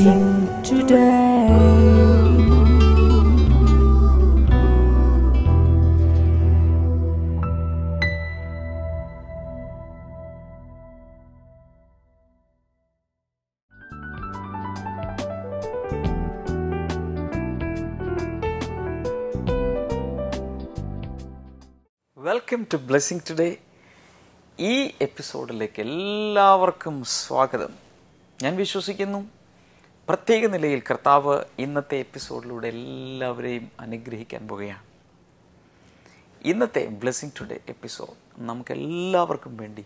sing today. Welcome to blessing today ഈ എപ്പിസോഡിലേക്ക് എല്ലാവർക്കും സ്വാഗതം ഞാൻ വിശ്വസിക്കുന്നു പ്രത്യേക നിലയിൽ കർത്താവ് ഇന്നത്തെ എപ്പിസോഡിലൂടെ എല്ലാവരെയും അനുഗ്രഹിക്കാൻ പോകുകയാണ് ഇന്നത്തെ ബ്ലെസ്സിങ് ടുഡേ എപ്പിസോഡ് എല്ലാവർക്കും വേണ്ടി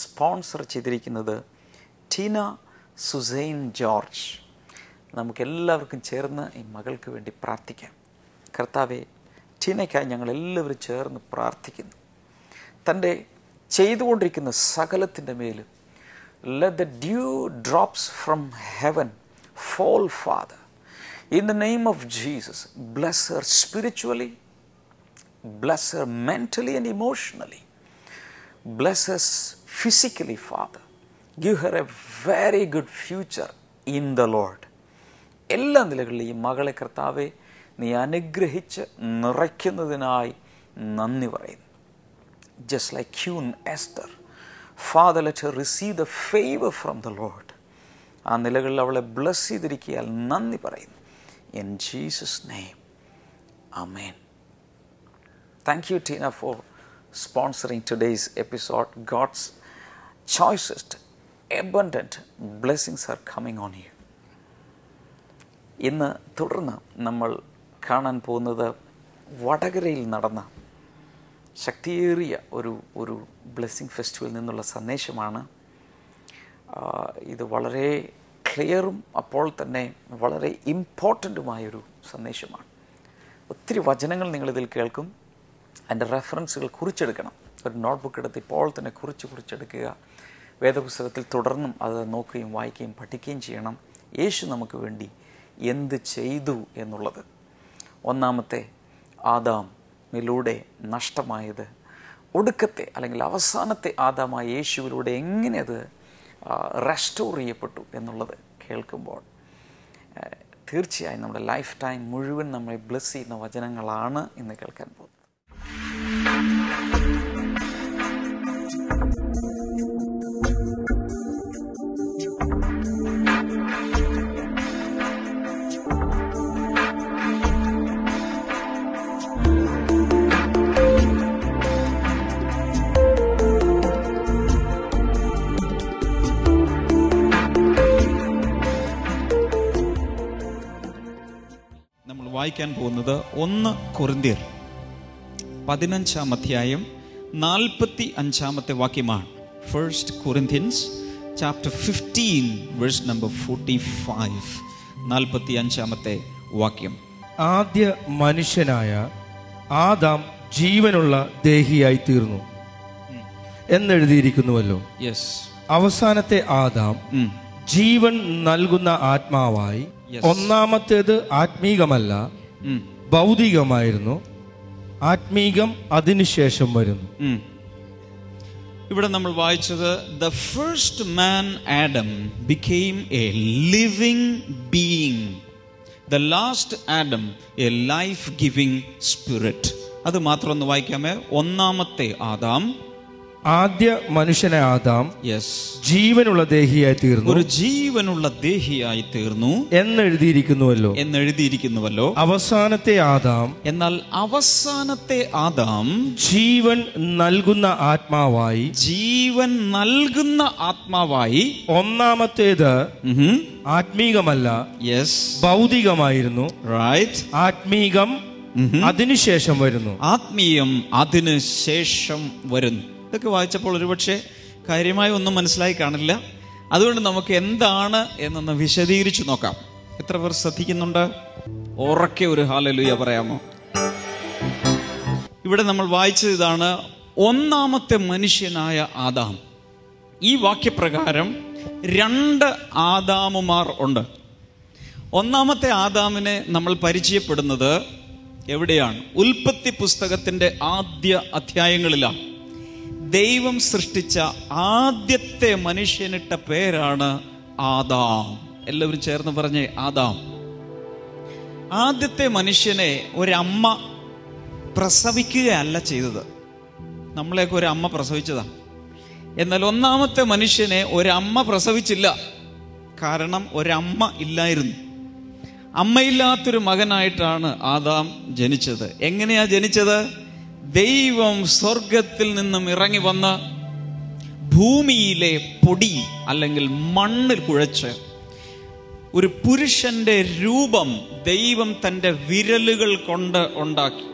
സ്പോൺസർ ചെയ്തിരിക്കുന്നത് ടീന സുസൈൻ ജോർജ് നമുക്കെല്ലാവർക്കും ചേർന്ന് ഈ മകൾക്ക് വേണ്ടി പ്രാർത്ഥിക്കാം കർത്താവെ ടീനയ്ക്കായി ഞങ്ങളെല്ലാവരും ചേർന്ന് പ്രാർത്ഥിക്കുന്നു തൻ്റെ ചെയ്തുകൊണ്ടിരിക്കുന്ന സകലത്തിൻ്റെ മേലും let the dew drops from heaven Fall father in the name of Jesus bless her spiritually bless her mentally and emotionally. Bless us physically, Father. Give her a very good future in the Lord. എല്ലാ നിലകളിലും ഈ മകളെ കർത്താവെ നീ അനുഗ്രഹിച്ച് നിറയ്ക്കുന്നതിനായി നന്ദി പറയുന്നു just like queen Esther father let her receive the favour from the lord ആ നിലകളിൽ അവളെ ബ്ലസ് ചെയ്തിരിക്കയാൽ നന്ദി പറയുന്നു in Jesus name amen thank you Tina for sponsoring today's episode God's choicest abundant blessings are coming on you ഇന്ന് തുടർന്ന് നമ്മൾ കാണാൻ പോകുന്നത് വടകരയിൽ നടന്ന ശക്തിയേറിയ ഒരു ഒരു ബ്ലെസ്സിങ് ഫെസ്റ്റിവൽ നിന്നുള്ള സന്ദേശമാണ് ഇത് വളരെ ക്ലിയറും അപ്പോൾ തന്നെ വളരെ ഇമ്പോർട്ടൻറ്റുമായൊരു സന്ദേശമാണ് ഒത്തിരി വചനങ്ങൾ നിങ്ങളിതിൽ കേൾക്കും അതിൻ്റെ റെഫറൻസുകൾ കുറിച്ചെടുക്കണം ഒരു നോട്ട് ബുക്ക് എടുത്ത് ഇപ്പോൾ തന്നെ കുറിച്ച് കുറിച്ചെടുക്കുക വേദപുസ്തകത്തിൽ തുടർന്നും അത് നോക്കുകയും വായിക്കുകയും പഠിക്കുകയും ചെയ്യണം യേശു നമുക്ക് വേണ്ടി എന്ത് ചെയ്തു എന്നുള്ളത് ഒന്നാമത്തെ ആദാമിലൂടെ നഷ്ടമായത് ഒടുക്കത്തെ അല്ലെങ്കിൽ അവസാനത്തെ ആദാമായ യേശുവിലൂടെ എങ്ങനെ അത് റെസ്റ്റോർ ചെയ്യപ്പെട്ടു എന്നുള്ളത് കേൾക്കുമ്പോൾ തീർച്ചയായും നമ്മുടെ ലൈഫ് ടൈം മുഴുവൻ നമ്മളെ ബ്ലെസ് ചെയ്യുന്ന വചനങ്ങളാണ് ഇന്ന് കേൾക്കാൻ പോകുന്നത് വായിക്കാൻ പോകുന്നത് ഒന്ന് കുറിന്തിയർ പതിനഞ്ചാം അധ്യായം നാൽപ്പത്തി അഞ്ചാമത്തെ വാക്യമാണ് first Corinthians chapter fifteen verse number forty five നാൽപ്പത്തി അഞ്ചാമത്തെ വാക്യം ആദ്യ മനുഷ്യനായ ആദാം ജീവനുള്ള ദേഹിയായി തീർന്നു എന്നെഴുതിയിരിക്കുന്നുവല്ലോ യെസ് അവസാനത്തെ ആദാം ജീവൻ നൽകുന്ന ആത്മാവായി ഒന്നാമത്തേത് ആത്മീകമല്ല ഭൗതികമായിരുന്നു ആത്മീകം അതിനുശേഷം വരുന്നു ഇവിടെ നമ്മൾ വായിച്ചത് the first man Adam became a living being the last Adam a life giving spirit അത് മാത്രം ഒന്ന് വായിക്കാമേ ഒന്നാമത്തെ ആദാം ആദ്യ മനുഷ്യനെ ആദാം യെസ് ജീവനുള്ള ദേഹിയായി തീർന്നു ഒരു ജീവനുള്ള ദേഹിയായി തീർന്നു എന്നെഴുതിയിരിക്കുന്നുവല്ലോ എന്നെഴുതിയിരിക്കുന്നുവല്ലോ അവസാനത്തെ ആദാം എന്നാൽ അവസാനത്തെ ആദാം ജീവൻ നൽകുന്ന ആത്മാവായി ജീവൻ നൽകുന്ന ആത്മാവായി ഒന്നാമത്തേത് ആത്മീകമല്ല യെസ് ഭൗതികമായിരുന്നു റൈറ്റ് ആത്മീകം അതിനുശേഷം വരുന്നു ആത്മീയം അതിനുശേഷം വരുന്നു ഇതൊക്കെ വായിച്ചപ്പോൾ ഒരുപക്ഷെ കാര്യമായി ഒന്നും മനസ്സിലായി കാണില്ല അതുകൊണ്ട് നമുക്ക് എന്താണ് എന്നൊന്ന് വിശദീകരിച്ചു നോക്കാം എത്ര പേർ ശ്രദ്ധിക്കുന്നുണ്ട് ഉറക്കെ ഒരു ഹാലലുയ പറയാമോ ഇവിടെ നമ്മൾ വായിച്ചത് ഇതാണ് ഒന്നാമത്തെ മനുഷ്യനായ ആദാം ഈ വാക്യപ്രകാരം രണ്ട് ആദാമുമാർ ഉണ്ട് ഒന്നാമത്തെ ആദാമിനെ നമ്മൾ പരിചയപ്പെടുന്നത് എവിടെയാണ് ഉൽപ്പത്തി പുസ്തകത്തിൻ്റെ ആദ്യ അധ്യായങ്ങളിലാണ് ദൈവം സൃഷ്ടിച്ച ആദ്യത്തെ മനുഷ്യനിട്ട പേരാണ് ആദാം എല്ലാവരും ചേർന്ന് പറഞ്ഞേ ആദാം ആദ്യത്തെ മനുഷ്യനെ ഒരമ്മ പ്രസവിക്കുകയല്ല ചെയ്തത് നമ്മളെയൊക്കെ ഒരമ്മ പ്രസവിച്ചതാ എന്നാൽ ഒന്നാമത്തെ മനുഷ്യനെ ഒരമ്മ പ്രസവിച്ചില്ല കാരണം ഒരമ്മ ഇല്ലായിരുന്നു അമ്മയില്ലാത്തൊരു മകനായിട്ടാണ് ആദാം ജനിച്ചത് എങ്ങനെയാ ജനിച്ചത് ദൈവം സ്വർഗത്തിൽ നിന്നും ഇറങ്ങി വന്ന് ഭൂമിയിലെ പൊടി അല്ലെങ്കിൽ മണ്ണിൽ കുഴച്ച് ഒരു പുരുഷന്റെ രൂപം ദൈവം തന്റെ വിരലുകൾ കൊണ്ട് ഉണ്ടാക്കി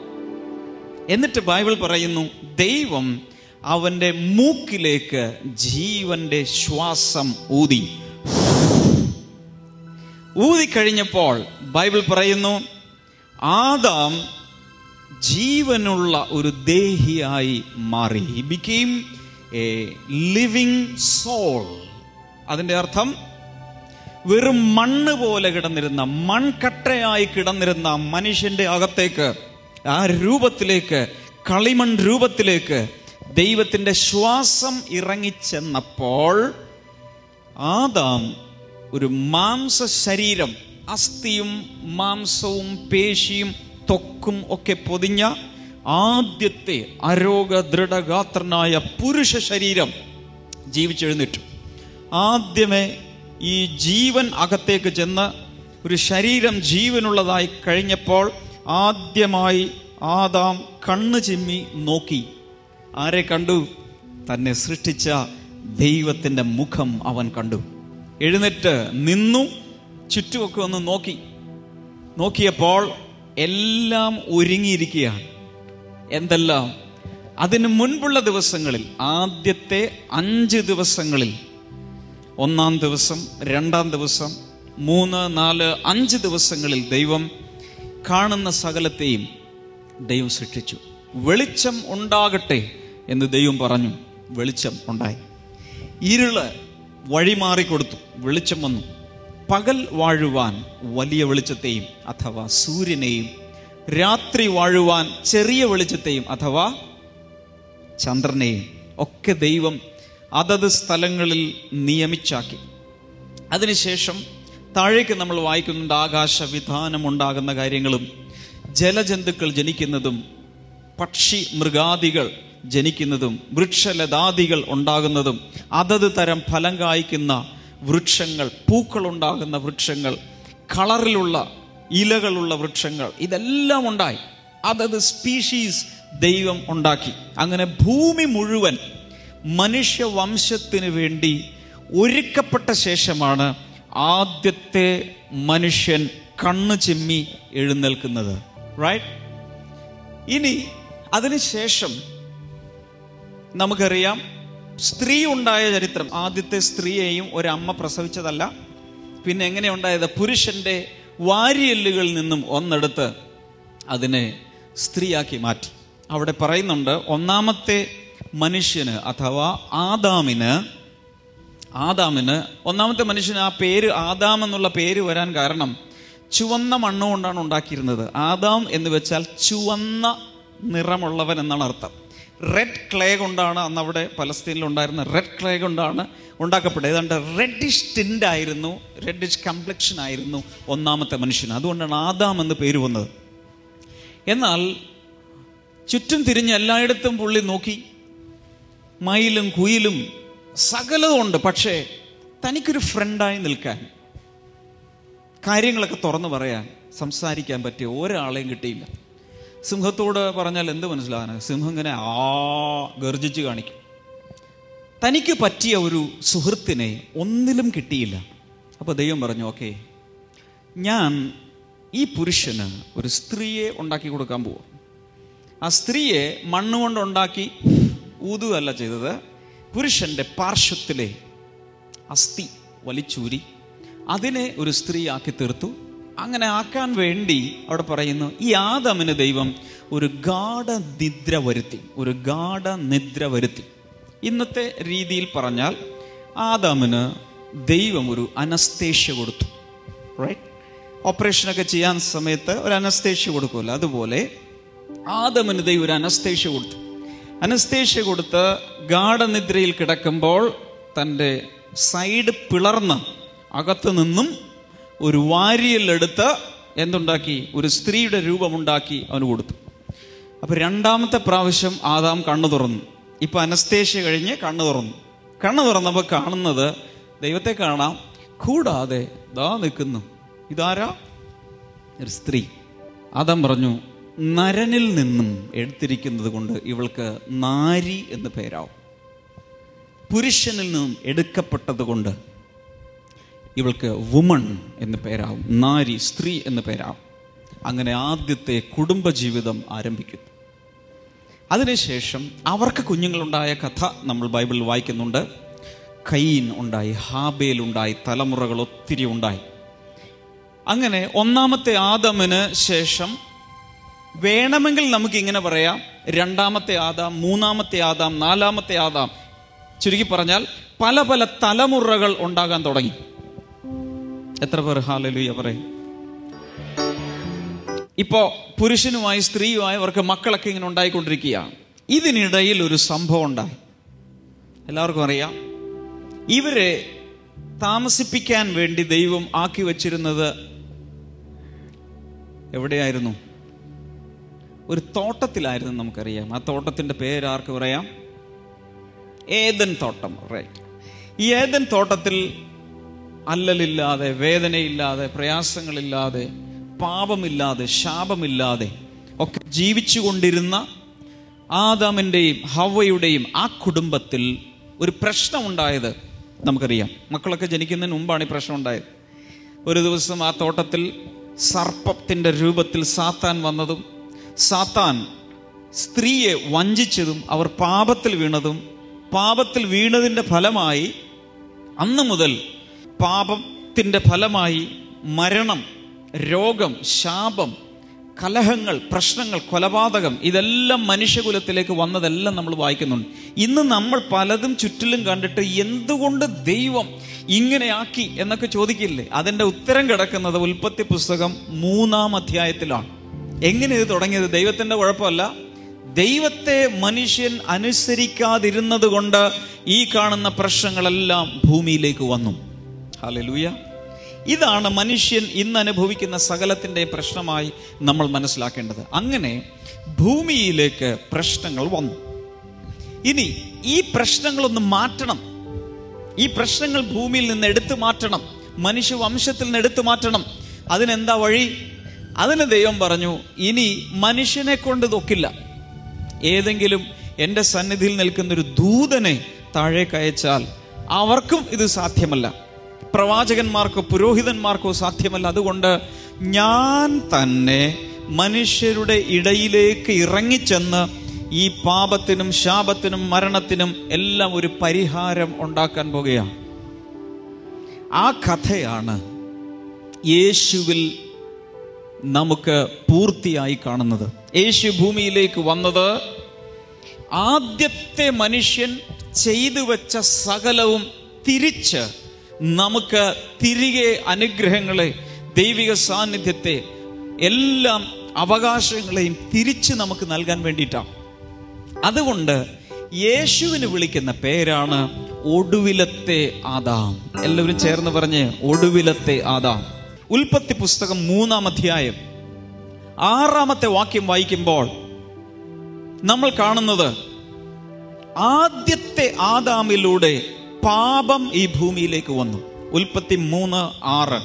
എന്നിട്ട് ബൈബിൾ പറയുന്നു ദൈവം അവന്റെ മൂക്കിലേക്ക് ജീവന്റെ ശ്വാസം ഊതി ഊതി കഴിഞ്ഞപ്പോൾ ബൈബിൾ പറയുന്നു ആദാം ജീവനുള്ള ഒരു ദേഹിയായി മാറി he became a living soul അതിൻ്റെ അർത്ഥം വെറും മണ്ണ് പോലെ കിടന്നിരുന്ന മൺകട്ടയായി കിടന്നിരുന്ന മനുഷ്യന്റെ അകത്തേക്ക് ആ രൂപത്തിലേക്ക് കളിമൺ രൂപത്തിലേക്ക് ദൈവത്തിൻ്റെ ശ്വാസം ഇറങ്ങിച്ചെന്നപ്പോൾ ആദാം ഒരു മാംസ ശരീരം അസ്ഥിയും മാംസവും പേശിയും ത്വക്കും ഒക്കെ പൊതിഞ്ഞ ആദ്യത്തെ അരോഗ ദൃഢഗാത്രനായ പുരുഷ ശരീരം ജീവിച്ചെഴുന്നിട്ടു ആദ്യമേ ഈ ജീവൻ അകത്തേക്ക് ചെന്ന് ഒരു ശരീരം ജീവനുള്ളതായി കഴിഞ്ഞപ്പോൾ ആദ്യമായി ആദാം കണ്ണു ചിമ്മി നോക്കി ആരെ കണ്ടു തന്നെ സൃഷ്ടിച്ച ദൈവത്തിൻ്റെ മുഖം അവൻ കണ്ടു എഴുന്നേറ്റ് നിന്നു ചുറ്റുമൊക്കെ ഒന്ന് നോക്കി നോക്കിയപ്പോൾ എല്ലാം ഒരുങ്ങിയിരിക്കുകയാണ് എന്തെല്ലാം അതിന് മുൻപുള്ള ദിവസങ്ങളിൽ ആദ്യത്തെ അഞ്ച് ദിവസങ്ങളിൽ ഒന്നാം ദിവസം രണ്ടാം ദിവസം മൂന്ന് നാല് അഞ്ച് ദിവസങ്ങളിൽ ദൈവം കാണുന്ന സകലത്തെയും ദൈവം സൃഷ്ടിച്ചു വെളിച്ചം ഉണ്ടാകട്ടെ എന്ന് ദൈവം പറഞ്ഞു വെളിച്ചം ഉണ്ടായി ഇരുള് വഴിമാറിക്കൊടുത്തു വെളിച്ചം വന്നു പകൽ വാഴുവാൻ വലിയ വെളിച്ചത്തെയും അഥവാ സൂര്യനെയും രാത്രി വാഴുവാൻ ചെറിയ വെളിച്ചത്തെയും അഥവാ ചന്ദ്രനെയും ഒക്കെ ദൈവം അതത് സ്ഥലങ്ങളിൽ നിയമിച്ചാക്കി അതിനുശേഷം താഴേക്ക് നമ്മൾ വായിക്കുന്നുണ്ട് ആകാശവിധാനം ഉണ്ടാകുന്ന കാര്യങ്ങളും ജലജന്തുക്കൾ ജനിക്കുന്നതും പക്ഷി മൃഗാദികൾ ജനിക്കുന്നതും വൃക്ഷലതാദികൾ ഉണ്ടാകുന്നതും അതത് തരം ഫലം കായ്ക്കുന്ന വൃക്ഷങ്ങൾ പൂക്കളുണ്ടാകുന്ന വൃക്ഷങ്ങൾ കളറിലുള്ള ഇലകളുള്ള വൃക്ഷങ്ങൾ ഇതെല്ലാം ഉണ്ടായി അതത് സ്പീഷീസ് ദൈവം ഉണ്ടാക്കി അങ്ങനെ ഭൂമി മുഴുവൻ മനുഷ്യവംശത്തിന് വേണ്ടി ഒരുക്കപ്പെട്ട ശേഷമാണ് ആദ്യത്തെ മനുഷ്യൻ കണ്ണു ചിമ്മി എഴുന്നേൽക്കുന്നത് റൈറ്റ് ഇനി അതിനുശേഷം നമുക്കറിയാം സ്ത്രീ ഉണ്ടായ ചരിത്രം ആദ്യത്തെ സ്ത്രീയെയും ഒരമ്മ പ്രസവിച്ചതല്ല പിന്നെ എങ്ങനെ പുരുഷന്റെ വാരിയല്ലുകളിൽ നിന്നും ഒന്നെടുത്ത് അതിനെ സ്ത്രീയാക്കി മാറ്റി അവിടെ പറയുന്നുണ്ട് ഒന്നാമത്തെ മനുഷ്യന് അഥവാ ആദാമിന് ആദാമിന് ഒന്നാമത്തെ മനുഷ്യന് ആ പേര് ആദാം എന്നുള്ള പേര് വരാൻ കാരണം ചുവന്ന മണ്ണുകൊണ്ടാണ് ഉണ്ടാക്കിയിരുന്നത് ആദാം എന്ന് വെച്ചാൽ ചുവന്ന നിറമുള്ളവൻ എന്നാണ് അർത്ഥം റെഡ് ക്ലേ കൊണ്ടാണ് അന്ന് അവിടെ പലസ്തീനിൽ ഉണ്ടായിരുന്ന റെഡ് ക്ലേ കൊണ്ടാണ് ഉണ്ടാക്കപ്പെട്ടത് ഏതാണ്ട് റെഡിഷ് ടിൻ്റ് ആയിരുന്നു റെഡിഷ് കംപ്ലക്ഷൻ ആയിരുന്നു ഒന്നാമത്തെ മനുഷ്യന് അതുകൊണ്ടാണ് ആദാം എന്ന് പേര് വന്നത് എന്നാൽ ചുറ്റും തിരിഞ്ഞ് എല്ലായിടത്തും പുള്ളി നോക്കി മയിലും കുയിലും സകലതും ഉണ്ട് പക്ഷേ തനിക്കൊരു ഫ്രണ്ടായി നിൽക്കാൻ കാര്യങ്ങളൊക്കെ തുറന്നു പറയാൻ സംസാരിക്കാൻ പറ്റിയ ഒരാളെയും കിട്ടിയില്ല സിംഹത്തോട് പറഞ്ഞാൽ എന്ത് മനസ്സിലാകാൻ സിംഹം ഇങ്ങനെ ആ ഗർജിച്ച് കാണിക്കും തനിക്ക് പറ്റിയ ഒരു സുഹൃത്തിനെ ഒന്നിലും കിട്ടിയില്ല അപ്പോൾ ദൈവം പറഞ്ഞു ഓക്കെ ഞാൻ ഈ പുരുഷന് ഒരു സ്ത്രീയെ ഉണ്ടാക്കി കൊടുക്കാൻ പോവാം ആ സ്ത്രീയെ മണ്ണുകൊണ്ട് ഉണ്ടാക്കി ഊതുകയല്ല ചെയ്തത് പുരുഷന്റെ പാർശ്വത്തിലെ അസ്ഥി വലിച്ചൂരി അതിനെ ഒരു സ്ത്രീ ആക്കി തീർത്തു അങ്ങനെ ആക്കാൻ വേണ്ടി അവിടെ പറയുന്നു ഈ ആദമിന് ദൈവം ഒരു ഗാഢ നിദ്ര വരുത്തി ഒരു ഗാഢ നിദ്ര വരുത്തി ഇന്നത്തെ രീതിയിൽ പറഞ്ഞാൽ ആദാമിന് ദൈവം ഒരു അനസ്തേഷ്യ കൊടുത്തു റൈറ്റ് ഓപ്പറേഷനൊക്കെ ചെയ്യാൻ സമയത്ത് ഒരു അനസ്തേഷ്യ കൊടുക്കുമല്ലോ അതുപോലെ ആദമിന് ദൈവം ഒരു അനസ്തേഷ്യ കൊടുത്തു അനസ്തേഷ്യ കൊടുത്ത് ഗാഠനിദ്രയിൽ കിടക്കുമ്പോൾ തൻ്റെ സൈഡ് പിളർന്ന് അകത്തു നിന്നും ഒരു വാരിയലെടുത്ത് എന്തുണ്ടാക്കി ഒരു സ്ത്രീയുടെ രൂപമുണ്ടാക്കി അവന് കൊടുത്തു അപ്പൊ രണ്ടാമത്തെ പ്രാവശ്യം ആദാം കണ്ണു തുറന്നു ഇപ്പൊ അനസ്തേഷ്യ കഴിഞ്ഞ് കണ്ണു തുറന്നു കണ്ണു തുറന്നപ്പോൾ കാണുന്നത് ദൈവത്തെ കാണാം കൂടാതെ ദാ നിൽക്കുന്നു ഇതാരാ ഒരു സ്ത്രീ ആദാം പറഞ്ഞു നരനിൽ നിന്നും എടുത്തിരിക്കുന്നത് കൊണ്ട് ഇവൾക്ക് നാരി എന്ന് പേരാവും പുരുഷനിൽ നിന്നും എടുക്കപ്പെട്ടത് കൊണ്ട് ഇവൾക്ക് വുമൺ എന്ന് പേരാവും നാരി സ്ത്രീ എന്ന് പേരാവും അങ്ങനെ ആദ്യത്തെ കുടുംബജീവിതം ആരംഭിക്കുന്നു അതിനുശേഷം അവർക്ക് കുഞ്ഞുങ്ങളുണ്ടായ കഥ നമ്മൾ ബൈബിളിൽ വായിക്കുന്നുണ്ട് കൈൻ ഉണ്ടായി ഹാബേൽ ഉണ്ടായി തലമുറകൾ ഒത്തിരി ഉണ്ടായി അങ്ങനെ ഒന്നാമത്തെ ആദമിന് ശേഷം വേണമെങ്കിൽ നമുക്ക് ഇങ്ങനെ പറയാം രണ്ടാമത്തെ ആദാം മൂന്നാമത്തെ ആദാം നാലാമത്തെ ആദാം ചുരുക്കി പറഞ്ഞാൽ പല പല തലമുറകൾ ഉണ്ടാകാൻ തുടങ്ങി എത്ര പേർ ഹാലലുയ പറയും ഇപ്പോ പുരുഷനുമായി സ്ത്രീയുമായി അവർക്ക് മക്കളൊക്കെ ഇങ്ങനെ ഉണ്ടായിക്കൊണ്ടിരിക്കുക ഇതിനിടയിൽ ഒരു സംഭവം ഉണ്ടായി എല്ലാവർക്കും അറിയാം ഇവരെ താമസിപ്പിക്കാൻ വേണ്ടി ദൈവം ആക്കി വച്ചിരുന്നത് എവിടെയായിരുന്നു ഒരു തോട്ടത്തിലായിരുന്നു നമുക്കറിയാം ആ തോട്ടത്തിന്റെ പേര് ആർക്ക് പറയാം ഏതൻ തോട്ടം റൈറ്റ് ഈ ഏതൻ തോട്ടത്തിൽ അല്ലലില്ലാതെ വേദനയില്ലാതെ പ്രയാസങ്ങളില്ലാതെ പാപമില്ലാതെ ശാപമില്ലാതെ ഒക്കെ ജീവിച്ചു കൊണ്ടിരുന്ന ആദാമിൻ്റെയും ഹവയുടെയും ആ കുടുംബത്തിൽ ഒരു പ്രശ്നമുണ്ടായത് നമുക്കറിയാം മക്കളൊക്കെ ജനിക്കുന്നതിന് മുമ്പാണ് ഈ പ്രശ്നം ഉണ്ടായത് ഒരു ദിവസം ആ തോട്ടത്തിൽ സർപ്പത്തിൻ്റെ രൂപത്തിൽ സാത്താൻ വന്നതും സാത്താൻ സ്ത്രീയെ വഞ്ചിച്ചതും അവർ പാപത്തിൽ വീണതും പാപത്തിൽ വീണതിൻ്റെ ഫലമായി അന്ന് മുതൽ പാപത്തിൻ്റെ ഫലമായി മരണം രോഗം ശാപം കലഹങ്ങൾ പ്രശ്നങ്ങൾ കൊലപാതകം ഇതെല്ലാം മനുഷ്യകുലത്തിലേക്ക് വന്നതെല്ലാം നമ്മൾ വായിക്കുന്നുണ്ട് ഇന്ന് നമ്മൾ പലതും ചുറ്റിലും കണ്ടിട്ട് എന്തുകൊണ്ട് ദൈവം ഇങ്ങനെയാക്കി എന്നൊക്കെ ചോദിക്കില്ലേ അതിൻ്റെ ഉത്തരം കിടക്കുന്നത് ഉൽപ്പത്തി പുസ്തകം മൂന്നാം അധ്യായത്തിലാണ് എങ്ങനെ ഇത് തുടങ്ങിയത് ദൈവത്തിൻ്റെ കുഴപ്പമല്ല ദൈവത്തെ മനുഷ്യൻ അനുസരിക്കാതിരുന്നത് കൊണ്ട് ഈ കാണുന്ന പ്രശ്നങ്ങളെല്ലാം ഭൂമിയിലേക്ക് വന്നു ഹാലലൂയ ഇതാണ് മനുഷ്യൻ ഇന്ന് അനുഭവിക്കുന്ന സകലത്തിൻ്റെ പ്രശ്നമായി നമ്മൾ മനസ്സിലാക്കേണ്ടത് അങ്ങനെ ഭൂമിയിലേക്ക് പ്രശ്നങ്ങൾ വന്നു ഇനി ഈ പ്രശ്നങ്ങളൊന്ന് മാറ്റണം ഈ പ്രശ്നങ്ങൾ ഭൂമിയിൽ നിന്ന് എടുത്തു മാറ്റണം മനുഷ്യ വംശത്തിൽ നിന്ന് എടുത്തു മാറ്റണം അതിനെന്താ വഴി അതിന് ദൈവം പറഞ്ഞു ഇനി മനുഷ്യനെ കൊണ്ട് തൊക്കില്ല ഏതെങ്കിലും എൻ്റെ സന്നിധിയിൽ നിൽക്കുന്ന ഒരു ദൂതനെ താഴേക്കയച്ചാൽ അവർക്കും ഇത് സാധ്യമല്ല പ്രവാചകന്മാർക്കോ പുരോഹിതന്മാർക്കോ സാധ്യമല്ല അതുകൊണ്ട് ഞാൻ തന്നെ മനുഷ്യരുടെ ഇടയിലേക്ക് ഇറങ്ങിച്ചെന്ന് ഈ പാപത്തിനും ശാപത്തിനും മരണത്തിനും എല്ലാം ഒരു പരിഹാരം ഉണ്ടാക്കാൻ പോകുകയാണ് ആ കഥയാണ് യേശുവിൽ നമുക്ക് പൂർത്തിയായി കാണുന്നത് യേശു ഭൂമിയിലേക്ക് വന്നത് ആദ്യത്തെ മനുഷ്യൻ ചെയ്തു വെച്ച സകലവും തിരിച്ച് നമുക്ക് തിരികെ അനുഗ്രഹങ്ങളെ ദൈവിക സാന്നിധ്യത്തെ എല്ലാം അവകാശങ്ങളെയും തിരിച്ച് നമുക്ക് നൽകാൻ വേണ്ടിയിട്ടാണ് അതുകൊണ്ട് യേശുവിന് വിളിക്കുന്ന പേരാണ് ഒടുവിലത്തെ ആദാം എല്ലാവരും ചേർന്ന് പറഞ്ഞ് ഒടുവിലത്തെ ആദാം ഉൽപ്പത്തി പുസ്തകം മൂന്നാം അധ്യായം ആറാമത്തെ വാക്യം വായിക്കുമ്പോൾ നമ്മൾ കാണുന്നത് ആദ്യത്തെ ആദാമിലൂടെ പാപം ഈ ഭൂമിയിലേക്ക് വന്നു ഉൽപ്പത്തി മൂന്ന് ആറ്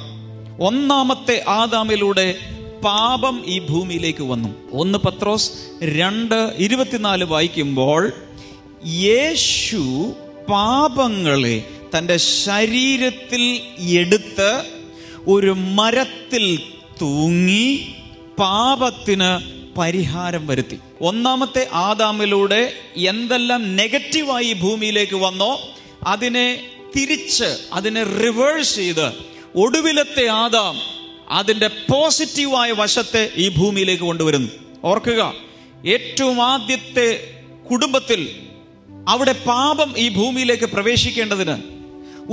ഒന്നാമത്തെ ആദാമിലൂടെ പാപം ഈ ഭൂമിയിലേക്ക് വന്നു ഒന്ന് പത്രോസ് രണ്ട് ഇരുപത്തിനാല് വായിക്കുമ്പോൾ യേശു പാപങ്ങളെ തൻ്റെ ശരീരത്തിൽ എടുത്ത് ഒരു മരത്തിൽ തൂങ്ങി പാപത്തിന് പരിഹാരം വരുത്തി ഒന്നാമത്തെ ആദാമിലൂടെ എന്തെല്ലാം നെഗറ്റീവായി ഭൂമിയിലേക്ക് വന്നോ അതിനെ തിരിച്ച് അതിനെ റിവേഴ്സ് ചെയ്ത് ഒടുവിലത്തെ ആദാം അതിൻ്റെ പോസിറ്റീവായ വശത്തെ ഈ ഭൂമിയിലേക്ക് കൊണ്ടുവരുന്നു ഓർക്കുക ഏറ്റവും ആദ്യത്തെ കുടുംബത്തിൽ അവിടെ പാപം ഈ ഭൂമിയിലേക്ക് പ്രവേശിക്കേണ്ടതിന്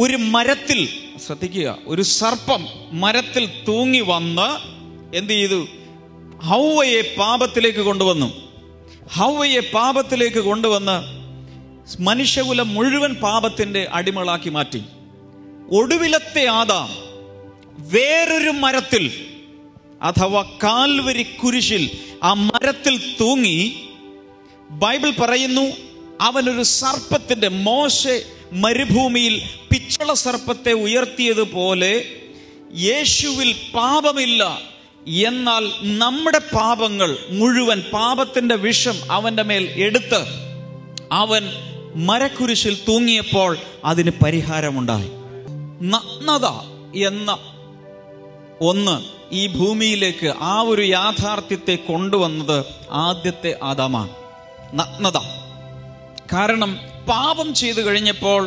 ഒരു മരത്തിൽ ശ്രദ്ധിക്കുക ഒരു സർപ്പം മരത്തിൽ തൂങ്ങി വന്ന് എന്ത് ചെയ്തു ഹൗവയെ പാപത്തിലേക്ക് കൊണ്ടുവന്നു ഹൗവയെ പാപത്തിലേക്ക് കൊണ്ടുവന്ന് മനുഷ്യകുലം മുഴുവൻ പാപത്തിന്റെ അടിമകളാക്കി മാറ്റി ഒടുവിലത്തെ ആദാം വേറൊരു മരത്തിൽ അഥവാ കാൽവരി കുരിശിൽ ആ മരത്തിൽ തൂങ്ങി ബൈബിൾ പറയുന്നു അവനൊരു സർപ്പത്തിന്റെ മോശ മരുഭൂമിയിൽ പിച്ചള സർപ്പത്തെ ഉയർത്തിയതുപോലെ യേശുവിൽ പാപമില്ല എന്നാൽ നമ്മുടെ പാപങ്ങൾ മുഴുവൻ പാപത്തിന്റെ വിഷം അവന്റെ മേൽ എടുത്ത് അവൻ മരക്കുരിശിൽ തൂങ്ങിയപ്പോൾ അതിന് പരിഹാരമുണ്ടായി നഗ്നത എന്ന ഒന്ന് ഈ ഭൂമിയിലേക്ക് ആ ഒരു യാഥാർത്ഥ്യത്തെ കൊണ്ടുവന്നത് ആദ്യത്തെ ആദാമാണ് നഗ്നത കാരണം പാപം ചെയ്തു കഴിഞ്ഞപ്പോൾ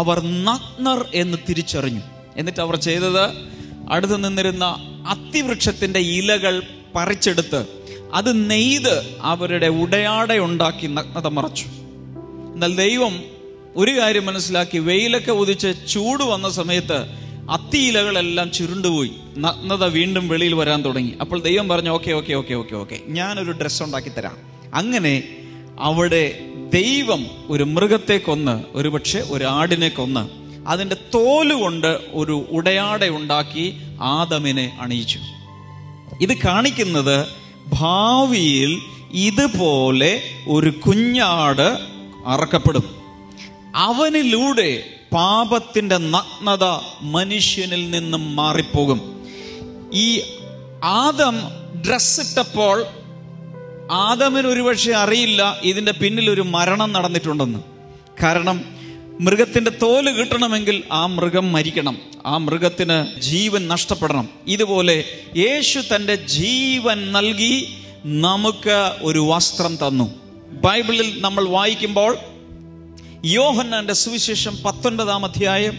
അവർ നഗ്നർ എന്ന് തിരിച്ചറിഞ്ഞു എന്നിട്ട് അവർ ചെയ്തത് അടുത്ത് നിന്നിരുന്ന അത്തിവൃക്ഷത്തിന്റെ ഇലകൾ പറിച്ചെടുത്ത് അത് നെയ്ത് അവരുടെ ഉണ്ടാക്കി നഗ്നത മറച്ചു എന്നാൽ ദൈവം ഒരു കാര്യം മനസ്സിലാക്കി വെയിലൊക്കെ ഉദിച്ച് ചൂട് വന്ന സമയത്ത് അത്തിയിലകളെല്ലാം ചുരുണ്ടുപോയി നഗ്നത വീണ്ടും വെളിയിൽ വരാൻ തുടങ്ങി അപ്പോൾ ദൈവം പറഞ്ഞു okay okay okay okay okay ഞാനൊരു ഡ്രസ്സ് ഉണ്ടാക്കി തരാം അങ്ങനെ അവിടെ ദൈവം ഒരു മൃഗത്തെ കൊന്ന് ഒരുപക്ഷെ ഒരു ആടിനെ കൊന്ന് അതിൻ്റെ തോലുകൊണ്ട് ഒരു ഉടയാട ഉണ്ടാക്കി ആദമിനെ അണിയിച്ചു ഇത് കാണിക്കുന്നത് ഭാവിയിൽ ഇതുപോലെ ഒരു കുഞ്ഞാട് അറക്കപ്പെടും അവനിലൂടെ പാപത്തിന്റെ നഗ്നത മനുഷ്യനിൽ നിന്നും മാറിപ്പോകും ഈ ആദം ഡ്രസ് ഇട്ടപ്പോൾ ആദമിന് ഒരുപക്ഷെ അറിയില്ല ഇതിന്റെ പിന്നിൽ ഒരു മരണം നടന്നിട്ടുണ്ടെന്ന് കാരണം മൃഗത്തിന്റെ തോല് കിട്ടണമെങ്കിൽ ആ മൃഗം മരിക്കണം ആ മൃഗത്തിന് ജീവൻ നഷ്ടപ്പെടണം ഇതുപോലെ യേശു തന്റെ ജീവൻ നൽകി നമുക്ക് ഒരു വസ്ത്രം തന്നു ബൈബിളിൽ നമ്മൾ വായിക്കുമ്പോൾ യോഹന്നാന്റെ സുവിശേഷം പത്തൊൻപതാം അധ്യായം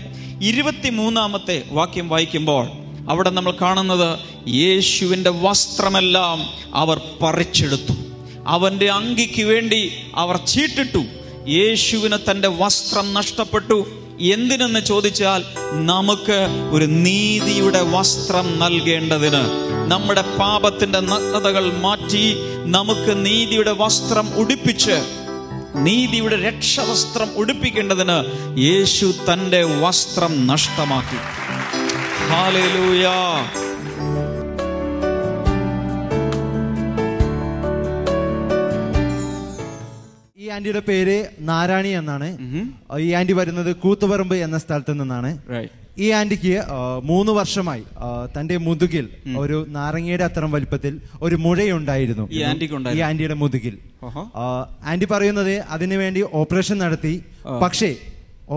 ഇരുപത്തിമൂന്നാമത്തെ വാക്യം വായിക്കുമ്പോൾ അവിടെ നമ്മൾ കാണുന്നത് യേശുവിൻ്റെ വസ്ത്രമെല്ലാം അവർ പറിച്ചെടുത്തു അവൻ്റെ അങ്കിക്ക് വേണ്ടി അവർ ചീട്ടിട്ടു യേശുവിന് തൻ്റെ വസ്ത്രം നഷ്ടപ്പെട്ടു എന്തിനെന്ന് ചോദിച്ചാൽ നമുക്ക് ഒരു നീതിയുടെ വസ്ത്രം നൽകേണ്ടതിന് നമ്മുടെ പാപത്തിന്റെ നഗ്നതകൾ മാറ്റി നമുക്ക് നീതിയുടെ വസ്ത്രം ഉടുപ്പിച്ച് നീതിയുടെ രക്ഷവസ്ത്രം ഉടുപ്പിക്കേണ്ടതിന് യേശു തൻ്റെ വസ്ത്രം നഷ്ടമാക്കി ഹാലൂയാ ഈ ആന്റിയുടെ പേര് നാരായണി എന്നാണ് ഈ ആന്റി വരുന്നത് കൂത്തുപറമ്പ് എന്ന സ്ഥലത്ത് നിന്നാണ് ഈ ആന്റിക്ക് മൂന്ന് വർഷമായി തന്റെ മുതുകിൽ ഒരു നാരങ്ങയുടെ അത്തരം വലിപ്പത്തിൽ ഒരു മുഴയുണ്ടായിരുന്നു ഈ ആന്റിയുടെ മുതുകിൽ ആന്റി പറയുന്നത് അതിനുവേണ്ടി ഓപ്പറേഷൻ നടത്തി പക്ഷേ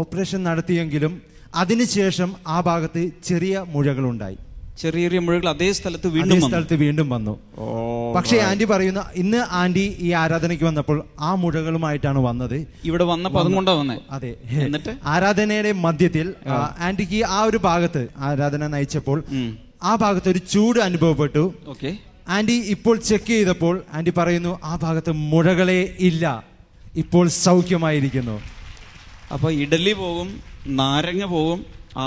ഓപ്പറേഷൻ നടത്തിയെങ്കിലും അതിനുശേഷം ആ ഭാഗത്ത് ചെറിയ മുഴകളുണ്ടായി ചെറിയ ചെറിയ മുഴകൾ അതേ സ്ഥലത്ത് വീണ്ടും വന്നു. സ്ഥലത്ത് വീണ്ടും വന്നു പക്ഷേ ആന്റി പറയുന്ന ഇന്ന് ആന്റി ഈ ആരാധനയ്ക്ക് വന്നപ്പോൾ ആ മുഴകളുമായിട്ടാണ് വന്നത് ഇവിടെ വന്നപ്പോ അതും കൊണ്ടാ അതെ എന്നിട്ട്? ആരാധനയുടെ മധ്യത്തിൽ ആന്റിക്ക് ആ ഒരു ഭാഗത്ത് ആരാധന നയിച്ചപ്പോൾ ആ ഭാഗത്ത് ഒരു ചൂട് അനുഭവപ്പെട്ടു ഓക്കെ ആന്റി ഇപ്പോൾ ചെക്ക് ചെയ്തപ്പോൾ ആന്റി പറയുന്നു ആ ഭാഗത്ത് മുഴകളെ ഇല്ല ഇപ്പോൾ സൗഖ്യമായിരിക്കുന്നു അപ്പൊ ഇഡലി പോകും നാരങ്ങ പോകും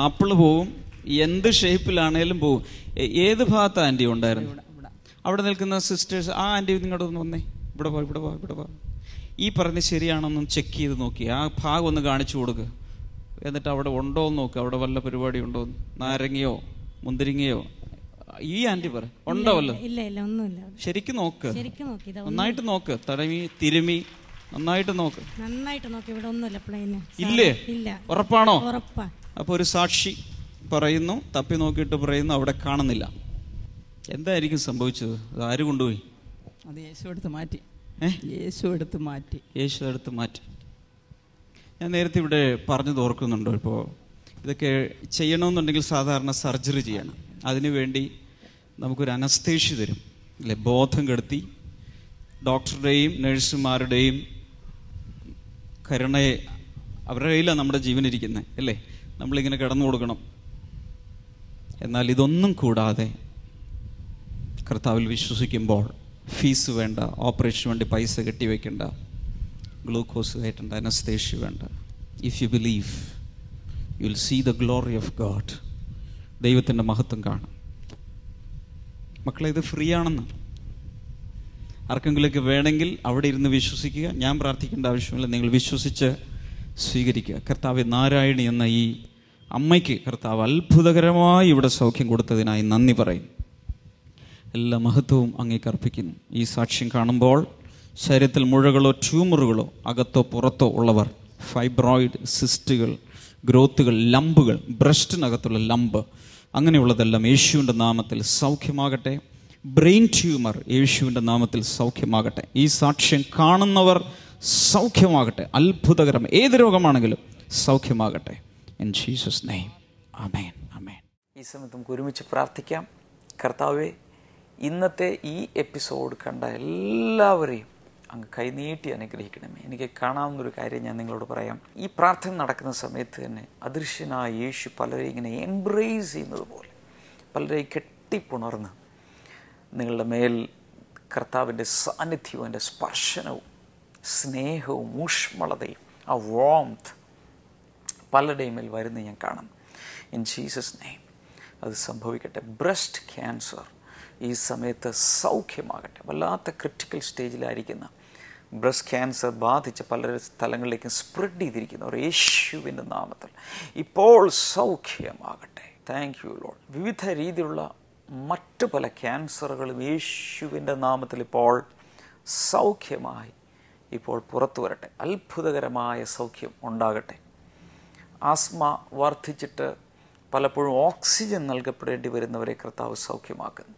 ആപ്പിള് പോകും എന്ത് ഷേപ്പിലാണേലും പോവും ഏത് ഭാഗത്താ ആന്റി ഉണ്ടായിരുന്നു അവിടെ നിൽക്കുന്ന സിസ്റ്റേഴ്സ് ആ ആന്റി നിങ്ങളുടെ ഒന്ന് വന്നേ ഇവിടെ പോ ഇവിടെ പോ ഇവിടെ പോ ഈ പറഞ്ഞ് ശരിയാണെന്നും ചെക്ക് ചെയ്ത് നോക്കി ആ ഭാഗം ഒന്ന് കാണിച്ചു കൊടുക്ക് എന്നിട്ട് അവിടെ ഉണ്ടോ എന്ന് നോക്കുക അവിടെ വല്ല പരിപാടി ഉണ്ടോ നാരങ്ങയോ മുന്തിരിങ്ങയോ ഈ ആന്റി പറ ഉണ്ടോ ഇല്ല ഇല്ല ഒന്നുമില്ല ശരിക്കും നോക്ക് നന്നായിട്ട് നോക്ക് തടമി തിരുമി നന്നായിട്ട് നോക്ക് നന്നായിട്ട് നോക്ക് ഇവിടെ ഒന്നുമില്ല ഇല്ലേ ഇല്ല ഉറപ്പാണോ ഉറപ്പാ അപ്പൊ ഒരു സാക്ഷി പറയുന്നു തപ്പി നോക്കിയിട്ട് പറയുന്നു അവിടെ കാണുന്നില്ല എന്തായിരിക്കും സംഭവിച്ചത് അത് ആര് കൊണ്ടുപോയി അത് യേശു എടുത്ത് മാറ്റി യേശു എടുത്ത് മാറ്റി യേശു എടുത്ത് മാറ്റി ഞാൻ നേരത്തെ ഇവിടെ പറഞ്ഞത് ഓർക്കുന്നുണ്ടോ ഇപ്പോൾ ഇതൊക്കെ ചെയ്യണമെന്നുണ്ടെങ്കിൽ സാധാരണ സർജറി ചെയ്യണം അതിനുവേണ്ടി നമുക്കൊരു അനസ്തേഷ്യ തരും അല്ലെ ബോധം കെടുത്തി ഡോക്ടറുടെയും നഴ്സുമാരുടെയും കരുണയെ അവരുടെ കയ്യിലാണ് നമ്മുടെ ജീവനിരിക്കുന്നത് അല്ലേ നമ്മളിങ്ങനെ കിടന്നു കൊടുക്കണം എന്നാൽ ഇതൊന്നും കൂടാതെ കർത്താവിൽ വിശ്വസിക്കുമ്പോൾ ഫീസ് വേണ്ട ഓപ്പറേഷന് വേണ്ടി പൈസ കെട്ടിവെക്കേണ്ട ഗ്ലൂക്കോസ് കയറ്റേണ്ട അനസ്തേഷ്യ വേണ്ട if you believe you will see the glory of God ദൈവത്തിൻ്റെ മഹത്വം കാണും മക്കളെ ഇത് ഫ്രീ ആണെന്ന് ആർക്കെങ്കിലൊക്കെ വേണമെങ്കിൽ അവിടെ ഇരുന്ന് വിശ്വസിക്കുക ഞാൻ പ്രാർത്ഥിക്കേണ്ട ആവശ്യമില്ല നിങ്ങൾ വിശ്വസിച്ച് സ്വീകരിക്കുക കർത്താവ് നാരായണി എന്ന ഈ അമ്മയ്ക്ക് കർത്താവ് അത്ഭുതകരമായി ഇവിടെ സൗഖ്യം കൊടുത്തതിനായി നന്ദി പറയും എല്ലാ മഹത്വവും അങ്ങേക്ക് അർപ്പിക്കുന്നു ഈ സാക്ഷ്യം കാണുമ്പോൾ ശരീരത്തിൽ മുഴകളോ ട്യൂമറുകളോ അകത്തോ പുറത്തോ ഉള്ളവർ ഫൈബ്രോയിഡ് സിസ്റ്റുകൾ ഗ്രോത്തുകൾ ലംബുകൾ ബ്രസ്റ്റിനകത്തുള്ള ലംബ് അങ്ങനെയുള്ളതെല്ലാം യേശുവിൻ്റെ നാമത്തിൽ സൗഖ്യമാകട്ടെ ബ്രെയിൻ ട്യൂമർ യേശുവിൻ്റെ നാമത്തിൽ സൗഖ്യമാകട്ടെ ഈ സാക്ഷ്യം കാണുന്നവർ സൗഖ്യമാകട്ടെ അത്ഭുതകരം ഏത് രോഗമാണെങ്കിലും സൗഖ്യമാകട്ടെ in Jesus name amen amen ഈ സമയത്ത് നമുക്ക് ഒരുമിച്ച് പ്രാർത്ഥിക്കാം കർത്താവെ ഇന്നത്തെ ഈ എപ്പിസോഡ് കണ്ട എല്ലാവരെയും അങ്ങ് കൈനീട്ടി അനുഗ്രഹിക്കണമേ എനിക്ക് കാണാവുന്നൊരു കാര്യം ഞാൻ നിങ്ങളോട് പറയാം ഈ പ്രാർത്ഥന നടക്കുന്ന സമയത്ത് തന്നെ അദൃശ്യനായ യേശു പലരെയും ഇങ്ങനെ എംബ്രേസ് ചെയ്യുന്നത് പോലെ പലരെയും കെട്ടിപ്പുണർന്ന് നിങ്ങളുടെ മേൽ കർത്താവിൻ്റെ സാന്നിധ്യവും എൻ്റെ സ്പർശനവും സ്നേഹവും ഊഷ്മളതയും ആ വോംത്ത് പലരുടെയും മേൽ വരുന്നത് ഞാൻ കാണും ഇൻ ജീസസ് നെയിം അത് സംഭവിക്കട്ടെ ബ്രസ്റ്റ് ക്യാൻസർ ഈ സമയത്ത് സൗഖ്യമാകട്ടെ വല്ലാത്ത ക്രിട്ടിക്കൽ സ്റ്റേജിലായിരിക്കുന്ന ബ്രസ്റ്റ് ക്യാൻസർ ബാധിച്ച പല സ്ഥലങ്ങളിലേക്കും സ്പ്രെഡ് ചെയ്തിരിക്കുന്ന ഒരു യേശുവിൻ്റെ നാമത്തിൽ ഇപ്പോൾ സൗഖ്യമാകട്ടെ താങ്ക് യു ലോഡ് വിവിധ രീതിയിലുള്ള മറ്റു പല ക്യാൻസറുകളും യേശുവിൻ്റെ നാമത്തിൽ ഇപ്പോൾ സൗഖ്യമായി ഇപ്പോൾ പുറത്തു വരട്ടെ അത്ഭുതകരമായ സൗഖ്യം ഉണ്ടാകട്ടെ ആസ്മ വർദ്ധിച്ചിട്ട് പലപ്പോഴും ഓക്സിജൻ നൽകപ്പെടേണ്ടി വരുന്നവരെ കർത്താവ് സൗഖ്യമാക്കുന്നു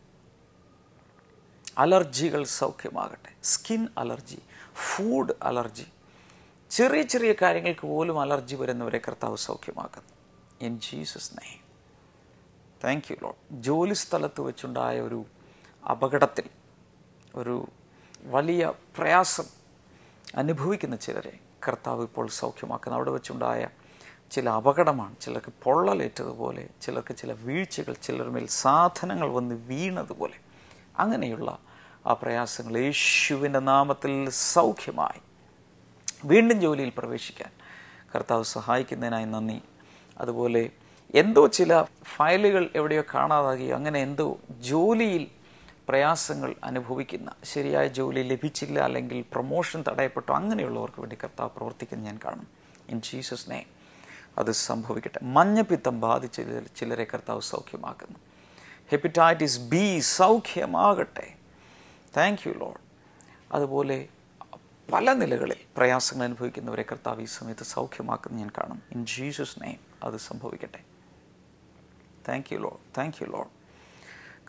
അലർജികൾ സൗഖ്യമാകട്ടെ സ്കിൻ അലർജി ഫുഡ് അലർജി ചെറിയ ചെറിയ കാര്യങ്ങൾക്ക് പോലും അലർജി വരുന്നവരെ കർത്താവ് സൗഖ്യമാക്കുന്നു in Jesus name thank you Lord ജോലി സ്ഥലത്ത് വെച്ചുണ്ടായ ഒരു അപകടത്തിൽ ഒരു വലിയ പ്രയാസം അനുഭവിക്കുന്ന ചിലരെ കർത്താവ് ഇപ്പോൾ സൗഖ്യമാക്കുന്നു അവിടെ വെച്ചുണ്ടായ ചില അപകടമാണ് ചിലർക്ക് പൊള്ളലേറ്റതുപോലെ ചിലർക്ക് ചില വീഴ്ചകൾ ചിലർ മേൽ സാധനങ്ങൾ വന്ന് വീണതുപോലെ അങ്ങനെയുള്ള ആ പ്രയാസങ്ങൾ യേശുവിൻ്റെ നാമത്തിൽ സൗഖ്യമായി വീണ്ടും ജോലിയിൽ പ്രവേശിക്കാൻ കർത്താവ് സഹായിക്കുന്നതിനായി നന്ദി അതുപോലെ എന്തോ ചില ഫയലുകൾ എവിടെയോ കാണാതാകുകയോ അങ്ങനെ എന്തോ ജോലിയിൽ പ്രയാസങ്ങൾ അനുഭവിക്കുന്ന ശരിയായ ജോലി ലഭിച്ചില്ല അല്ലെങ്കിൽ പ്രൊമോഷൻ തടയപ്പെട്ടോ അങ്ങനെയുള്ളവർക്ക് വേണ്ടി കർത്താവ് പ്രവർത്തിക്കുന്നത് ഞാൻ കാണും ഇൻ ജീസസ് നെയ്മ് അത് സംഭവിക്കട്ടെ മഞ്ഞപ്പിത്തം ബാധിച്ച ചിലരെ കർത്താവ് സൗഖ്യമാക്കുന്നു ഹെപ്പറ്റൈറ്റിസ് ബി സൗഖ്യമാകട്ടെ താങ്ക് യു ലോഡ് അതുപോലെ പല നിലകളിൽ പ്രയാസങ്ങൾ അനുഭവിക്കുന്നവരെ കർത്താവ് ഈ സമയത്ത് സൗഖ്യമാക്കുന്നു ഞാൻ കാണും ഇൻ ജീസസ് നെയിം അത് സംഭവിക്കട്ടെ thank you Lord thank you Lord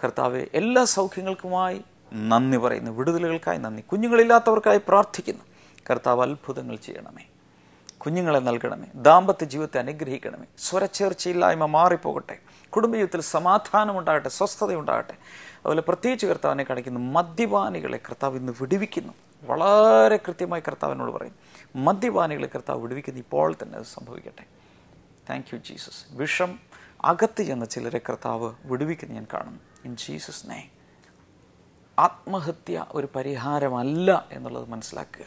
കർത്താവ് എല്ലാ സൗഖ്യങ്ങൾക്കുമായി നന്ദി പറയുന്നു വിടുതലുകൾക്കായി നന്ദി കുഞ്ഞുങ്ങളില്ലാത്തവർക്കായി പ്രാർത്ഥിക്കുന്നു കർത്താവ് അത്ഭുതങ്ങൾ ചെയ്യണമേ കുഞ്ഞുങ്ങളെ നൽകണമേ ദാമ്പത്യ ജീവിതത്തെ അനുഗ്രഹിക്കണമേ സ്വരച്ചേർച്ചയില്ലായ്മ മാറിപ്പോകട്ടെ കുടുംബജീവിതത്തിൽ സമാധാനം ഉണ്ടാകട്ടെ സ്വസ്ഥത ഉണ്ടാകട്ടെ അതുപോലെ പ്രത്യേകിച്ച് കർത്താവിനെ കാണിക്കുന്നു മദ്യപാനികളെ കർത്താവ് ഇന്ന് വിടുവിക്കുന്നു വളരെ കൃത്യമായി കർത്താവിനോട് പറയും മദ്യപാനികളെ കർത്താവ് വിടുവിക്കുന്നു ഇപ്പോൾ തന്നെ അത് സംഭവിക്കട്ടെ താങ്ക് യു ജീസസ് വിഷം അകത്ത് ചെന്ന ചിലരെ കർത്താവ് വിടുവിക്കുന്നു ഞാൻ കാണുന്നു ഇൻ ജീസസ് നേ ആത്മഹത്യ ഒരു പരിഹാരമല്ല എന്നുള്ളത് മനസ്സിലാക്കുക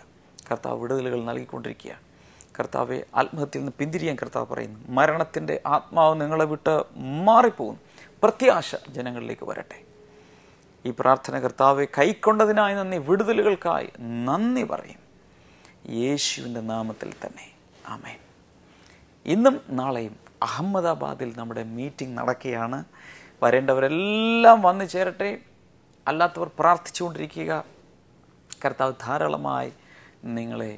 കർത്താവ് വിടുതലുകൾ നൽകിക്കൊണ്ടിരിക്കുകയാണ് കർത്താവെ ആത്മഹത്യയിൽ നിന്ന് പിന്തിരിയാൻ കർത്താവ് പറയുന്നു മരണത്തിൻ്റെ ആത്മാവ് നിങ്ങളെ വിട്ട് മാറിപ്പോകുന്നു പ്രത്യാശ ജനങ്ങളിലേക്ക് വരട്ടെ ഈ പ്രാർത്ഥന കർത്താവെ കൈക്കൊണ്ടതിനായി നന്ദി വിടുതലുകൾക്കായി നന്ദി പറയും യേശുവിൻ്റെ നാമത്തിൽ തന്നെ ആമേൻ ഇന്നും നാളെയും അഹമ്മദാബാദിൽ നമ്മുടെ മീറ്റിംഗ് നടക്കുകയാണ് വരേണ്ടവരെല്ലാം വന്നു ചേരട്ടെ അല്ലാത്തവർ പ്രാർത്ഥിച്ചുകൊണ്ടിരിക്കുക കർത്താവ് ധാരാളമായി നിങ്ങളെ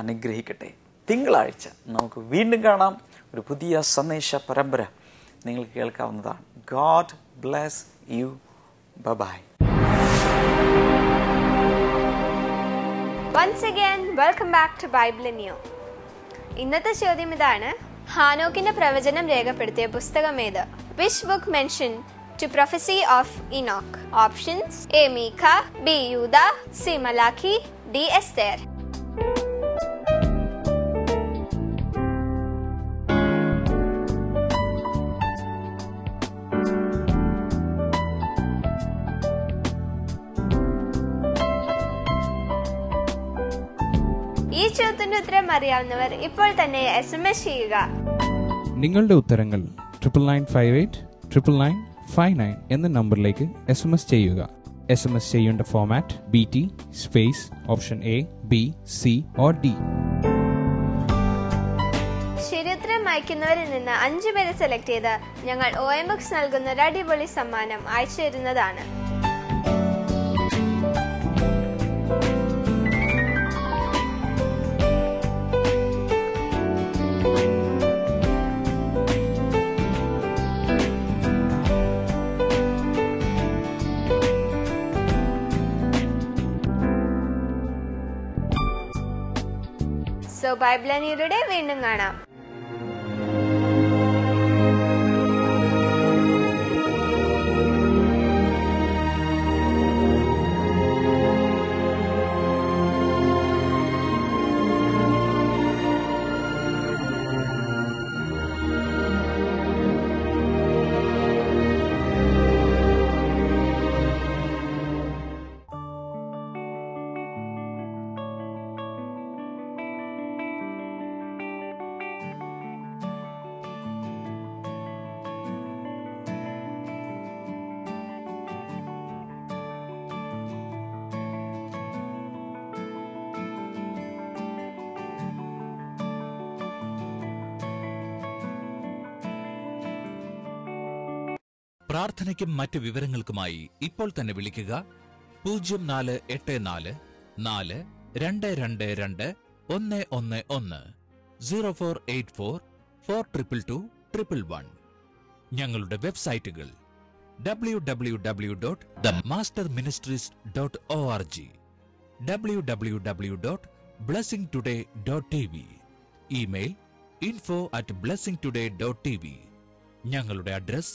അനുഗ്രഹിക്കട്ടെ തിങ്കളാഴ്ച നമുക്ക് വീണ്ടും കാണാം ഒരു പുതിയ സന്ദേശ പരമ്പര നിങ്ങൾ കേൾക്കാവുന്നതാണ് God bless you bye bye once again welcome back to Bible new ഇന്നത്തെ ചോദ്യം ഇതാണ് ഹാനോക്കിന്റെ പ്രവചനം രേഖപ്പെടുത്തിയ പുസ്തകം ഏത് which book mention to prophecy of Enoch. Options A. Micah, B. Yudah, C. Malachi, D. Esther. ചോദ്യത്തിന്റെ ഉത്തരം അറിയാവുന്നവർ ഇപ്പോൾ തന്നെ എസ് എം എസ് ചെയ്യുക നിങ്ങളുടെ ഉത്തരങ്ങൾ triple nine five eight triple nine five nine എന്ന നമ്പറിലേക്ക് എസ് എം എസ് ചെയ്യുക എസ് എം എസ് ചെയ്യേണ്ട format B T space option A B C or D ശരിയുത്തരം അയക്കുന്നവരിൽ നിന്ന് അഞ്ചു പേരെ സെലക്ട് ചെയ്ത് ഞങ്ങൾ ഒ എം ബുക്സ് നൽകുന്ന ഒരു അടിപൊളി സമ്മാനം അയച്ചു തരുന്നതാണ് സോ ബൈ ബ്ലനിയരുടെ വീണ്ടും കാണാം പ്രാർത്ഥനയ്ക്കും മറ്റ് വിവരങ്ങൾക്കുമായി ഇപ്പോൾ തന്നെ വിളിക്കുക പൂജ്യം നാല് എട്ട് നാല് നാല് രണ്ട് രണ്ട് രണ്ട് ഒന്ന് ഒന്ന് ഒന്ന് zero four eight four four triple two triple one ഞങ്ങളുടെ വെബ്സൈറ്റുകൾ W W W dot the master ministries dot O R G W W W dot blessing today dot T V email info at blessing today dot T V ഞങ്ങളുടെ address